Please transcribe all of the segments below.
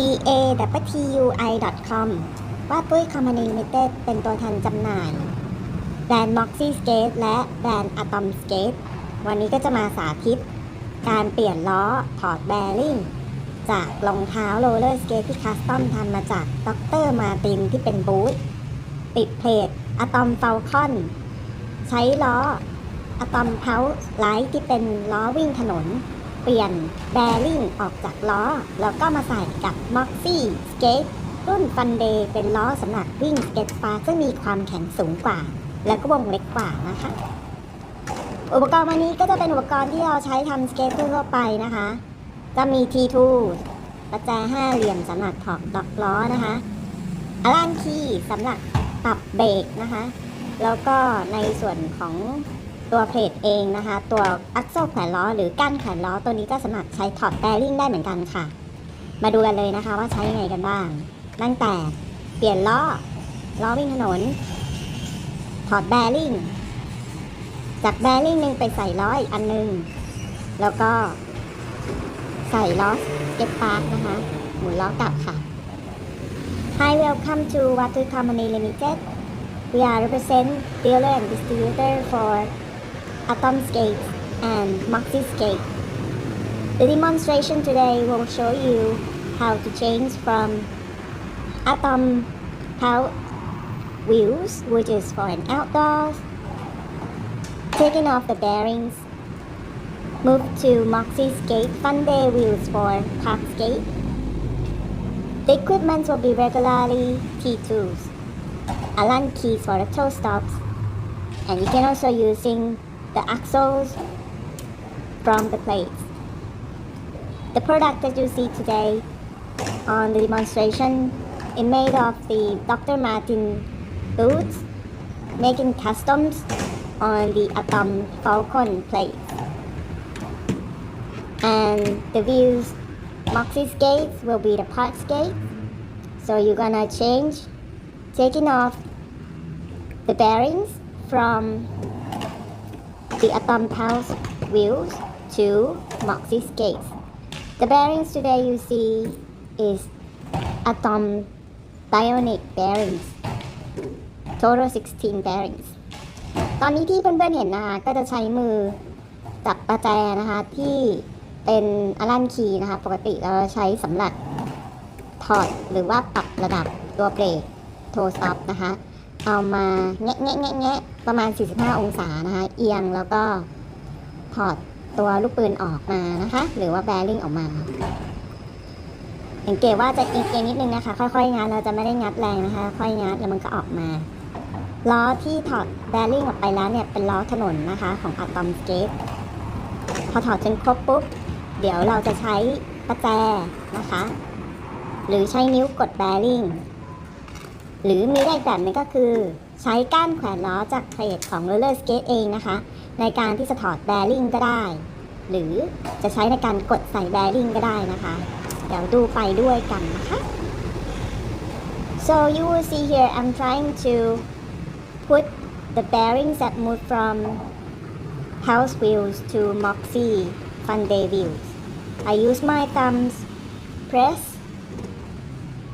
BAWTUI.com ว่าปุ้ยคอมพานีลิเต็ดเป็นตัวแทนจำหน่าย แบรนด์ Moxie Skate และแบรนด์ Atom Skate วันนี้ก็จะมาสาธิต การเปลี่ยนล้อถอดแบริ่งจากรองเท้าโรลเลอร์สเกตที่คัสตอมทำมาจากด็อเตอร์มาตินที่เป็นบูทติดเพลทอะตอมเฟลคอน ใช้ล้ออะตอมเพาไลท์ที่เป็นล้อวิ่งถนน เปลี่ยนแบริ่งออกจากล้อ แล้วก็มาใส่กับ Moxie Skate รุ่นฟันเดย์เป็นล้อสำหรับวิ่งสเก็ตปาร์ซึ่งมีความแข็งสูงกว่า แล้วก็วงเล็กกว่านะคะ อุปกรณ์วันนี้ก็จะเป็นอุปกรณ์ที่เราใช้ทำสเก็ตทั่วไปนะคะ จะมี T2 ประแจห้าเหลี่ยมสำหรับถอดล็อกล้อนะคะอลานคีสำหรับปรับเบรกนะคะ แล้วก็ในส่วนของ ตัวเพลทเองนะคะ ตัวอักโซแขวนล้อหรือก้านแขวนล้อตัวนี้ก็สามารถใช้ถอดแบริ่งได้เหมือนกันค่ะ มาดูกันเลยนะคะว่าใช้ยังไงกันบ้าง ตั้งแต่เปลี่ยนล้อ ล้อวิ่งถนน ถอดแบริ่งจากแบริ่งหนึ่งไปใส่ล้ออีกอันหนึง แล้วก็ใส่ล้อเก็ตพาร์คนะคะ หมุนล้อกลับค่ะ Hi welcome to Water Company Limited We are represent dealer and distributor for Atom Skate and Moxie Skate The demonstration today will show you how to change from Atom Power wheels which is for an outdoors taking off the bearings Move to Moxie Skate Funday wheels for park skate. The equipment will be regularly T2s, Allen keys for the toe stops, and you can also using the axles from the plates. The product that you see today on the demonstration is made of the Dr. Martin boots, making customs on the Atom Falcon plate and the views Moxie skates will be the park skate so you're gonna change taking off the bearings from the Atom Pulse wheels to Moxie skates the bearings today you see is Atom Bionic bearings total 16 bearings ตอนนี้ที่เพื่อนๆเห็นนะคะก็จะใช้มือจับประแจนะคะ ที่เป็นอลันคีย์นะคะ ปกติเราใช้สำหรับถอดหรือว่าปรับระดับตัวเบรกโทสต็อปนะคะ เอามาแงะแงะแงะแงะประมาณ 45 องศานะคะเอียงแล้วก็ถอดตัวลูกปืนออกมานะคะ หรือว่าแบริ่งออกมาสังเกตว่าจะเอียงนิดนึงนะคะ ค่อยๆงัดเราจะไม่ได้งัดแรงนะคะ ค่อยงัดแล้วมันก็ออกมาล้อที่ถอดแบริ่งออกไปแล้วเนี่ยเป็นล้อถนนนะคะของ Atom Skate พอถอดจนครบปุ๊บ เดี๋ยวเราจะใช้ประแจนะคะ หรือใช้นิ้วกดแบริ่ง หรือมีได้อีกแบบนึงก็คือ ใช้ก้านแขวนล้อจากเพลทของ roller skate เองนะคะ ในการที่จะถอดแบริ่งก็ได้ หรือจะใช้ในการกดใส่แบริ่งก็ได้นะคะ เดี๋ยวดูไปด้วยกันนะคะ so you will see here I'm trying to put the bearings that move from house wheels to Moxie Funday wheels. I use my thumbs press.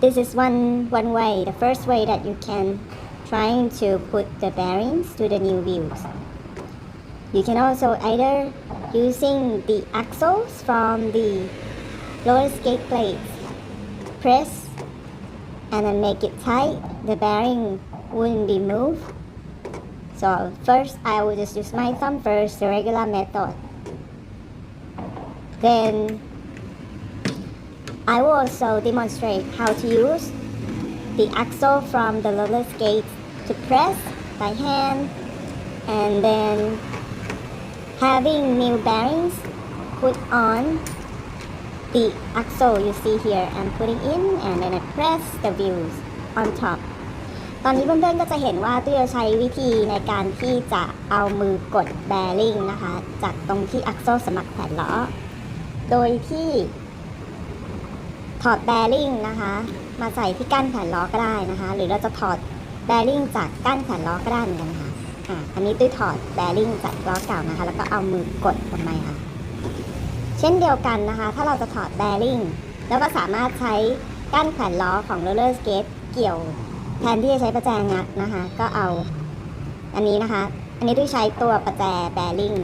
This is one one way, the first way that you can trying to put the bearings to the new wheels. You can also either using the axles from the roller skate plates, press and then make it tight. The bearing wouldn't be moved. So first I will just use my thumb first, the regular method. Then I will also demonstrate how to use the axle from the roller skate to press by hand and then having new bearings put on the axle you see here and putting in and then I press the wheels on top ตอนนี้เพื่อนๆก็จะเห็นว่าตุ้ยจะใช้วิธีในการที่จะเอามือกดแบริ่งนะคะ จากตรงที่อักโซสมัครแขวนล้อ โดยที่ ถอดแบริ่งนะคะ มาใส่ที่ก้านแขวนล้อก็ได้นะคะ หรือเราจะถอดแบริ่งจากก้านแขวนล้อก็ได้เหมือนกันค่ะอ่าอันนี้ตุ้ยถอดแบริ่งจากล้อเก่านะคะ แล้วก็เอามือกดลงไปค่ะ เช่นเดียวกันนะคะ ถ้าเราจะถอดแบริ่งแล้วก็สามารถใช้ก้านแขวนล้อของโรลเลอร์สเกตเกี่ยวแทนที่จะใช้ประแจงัดนะคะ ก็เอาอันนี้นะคะ อันนี้ด้วยใช้ตัวประแจแบริ่ง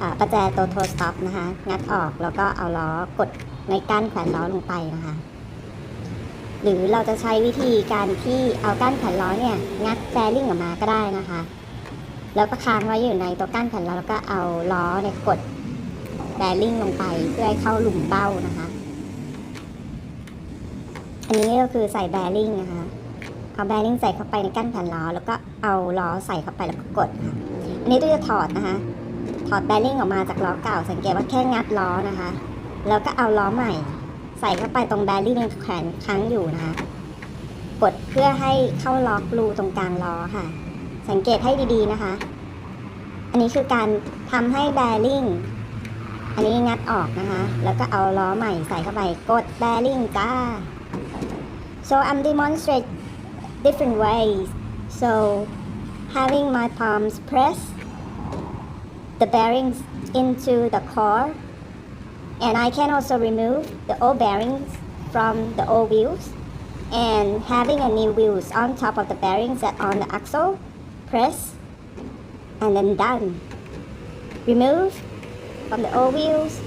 อ่าประแจตัวโทสต็อปนะคะ งัดออกแล้วก็เอาล้อกด ในก้านแขวนล้อลงไปนะคะ หรือเราจะใช้วิธีการที่เอาก้านแขวนล้อเนี่ยงัดแบริ่งออกมาก็ได้นะคะ แล้วก็ค้างไว้อยู่ในตัวก้านแขวนล้อแล้วก็เอาล้อเนี่ยกดแบริ่งลงไปเพื่อให้เข้าหลุมเบ้านะคะ อันนี้ก็คือใส่แบริ่งนะคะ เอาแบริ่งใส่เข้าไปในก้านแผ่นล้อ แล้วก็เอาล้อใส่เข้าไปแล้วก็กดค่ะ อันนี้ตู้จะถอดนะคะ ถอดแบริ่งออกมาจากล้อเก่า สังเกตว่าแค่งัดล้อนะคะ แล้วก็เอาล้อใหม่ ใส่เข้าไปตรงแบริ่งแขวนค้างอยู่นะคะ กดเพื่อให้เข้าล็อกรูตรงกลางล้อค่ะ สังเกตให้ดีๆนะคะ อันนี้คือการทำให้แบริ่งอันนี้งัดออกนะคะ แล้วก็เอาล้อใหม่ใส่เข้าไป กดแบริ่งจ้า so I'm demonstrate different ways so having my palms press the bearings into the core and I can also remove the old bearings from the old wheels. And having a new wheels on top of the bearings that on the axle press and then done. Remove from the old wheels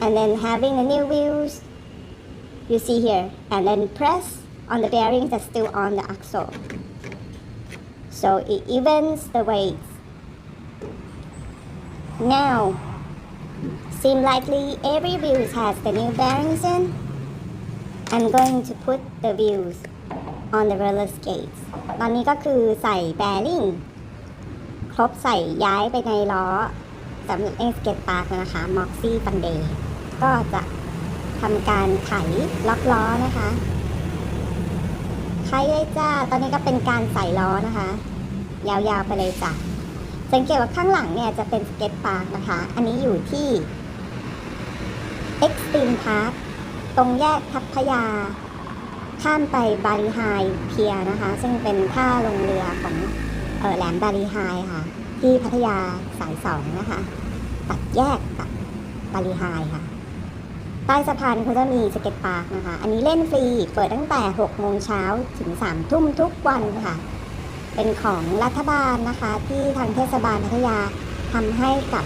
and then having the new wheels you see here and then press on the bearings that's still on the axle. So it evens the weights now seem likely every wheel has the new bearings in I'm going to put the wheels on the roller skates ตอนนี้ก็คือใส่ bearing ครบใส่ย้ายไปในล้อสำหรับเอ็กสเกตปาร์กนะคะ Moxie Fun Day ก็จะทำการไขล็อกล้อนะคะไขเลยจ้า ตอนนี้ก็เป็นการใส่ล้อนะคะ ยาวๆไปเลยจ้ะสังเกตว่าข้างหลังเนี่ยจะเป็นสเก็ตปาร์กนะคะ อันนี้อยู่ที่ Extreme Park ตรงแยกทัพพยา ข้ามไปบาลีไฮเพียนะคะ ซึ่งเป็นท่าลงเรือของเออแหลมบาลีไฮค่ะ ที่พัทยาสายสองนะคะ ตัดแยกกับบาลีไฮค่ะ ใต้สะพานเขาจะมีสเก็ตพาร์คนะคะ อันนี้เล่นฟรี เปิดตั้งแต่ 6 โมงเช้าถึง 3 ทุ่มทุกวันค่ะ เป็นของรัฐบาลนะคะ ที่ทางเทศบาลพัทยาทำให้กับ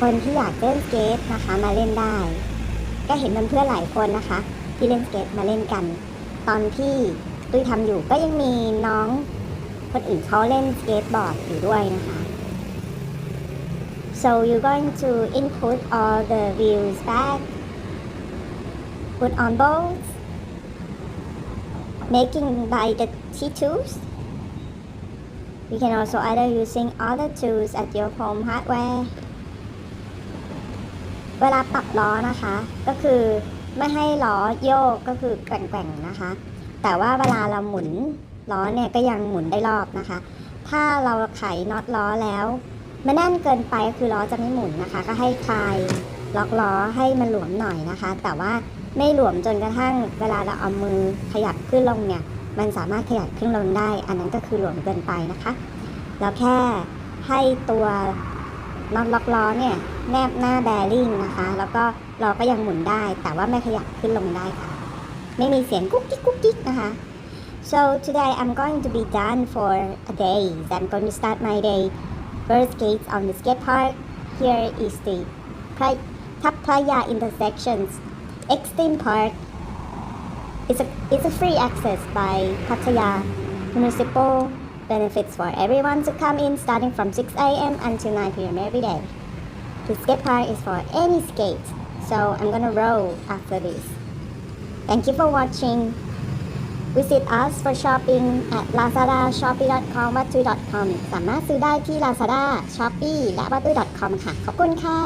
คนที่อยากเล่นสเกตนะคะมาเล่นได้ ก็เห็นเพื่อนๆหลายคนนะคะ ที่เล่นสเกตมาเล่นกัน ตอนที่ตุ้ยทำอยู่ก็ยังมีน้องคนอื่นเขาเล่นสเกตบอร์ดอยู่ด้วยนะคะ so you're going to input all the wheels back put on bolts making by the T2s you can also either using other tools at your home hardware เวลาปรับล้อนะคะ ก็คือไม่ให้ล้อโยกก็คือแกว่งๆนะคะ แต่ว่าเวลาเราหมุนล้อเนี่ยก็ยังหมุนได้รอบนะคะ ถ้าเราไขน็อตล้อแล้วมันแน่นเกินไปก็คือล้อจะไม่หมุนนะคะ ก็ให้คลายล็อกล้อให้มันหลวมหน่อยนะคะ แต่ว่าไม่หลวมจนกระทั่งเวลาเราเอามือขยับขึ้นลงเนี่ย มันสามารถขยับขึ้นลงได้ อันนั้นก็คือหลวมเกินไปนะคะ แล้วแค่ให้ตัว น็อตล็อกล้อเนี่ยแนบหน้าแบริ่งนะคะ แล้วก็ล้อก็ยังหมุนได้ แต่ว่าไม่ขยับขึ้นลงได้ค่ะ ไม่มีเสียงกุ๊กกิ๊กกุ๊กกิ๊กนะคะ so today I'm going to be done for a day I'm going to start my day first gates on the skate park here is the Pra- Tapaya intersections Extreme Park it's a, it's a free access by Pattaya Municipal benefits for everyone to come in starting from 6 a.m. until 9 p.m. every day. The skate park is for any skate, so I'm gonna roll after this. Thank you for watching. Visit us for shopping at Lazada, Shopee.com, Watu.com สามารถซื้อได้ที่ Lazada, Shopee และ Watu.com ค่ะ ขอบคุณค่ะ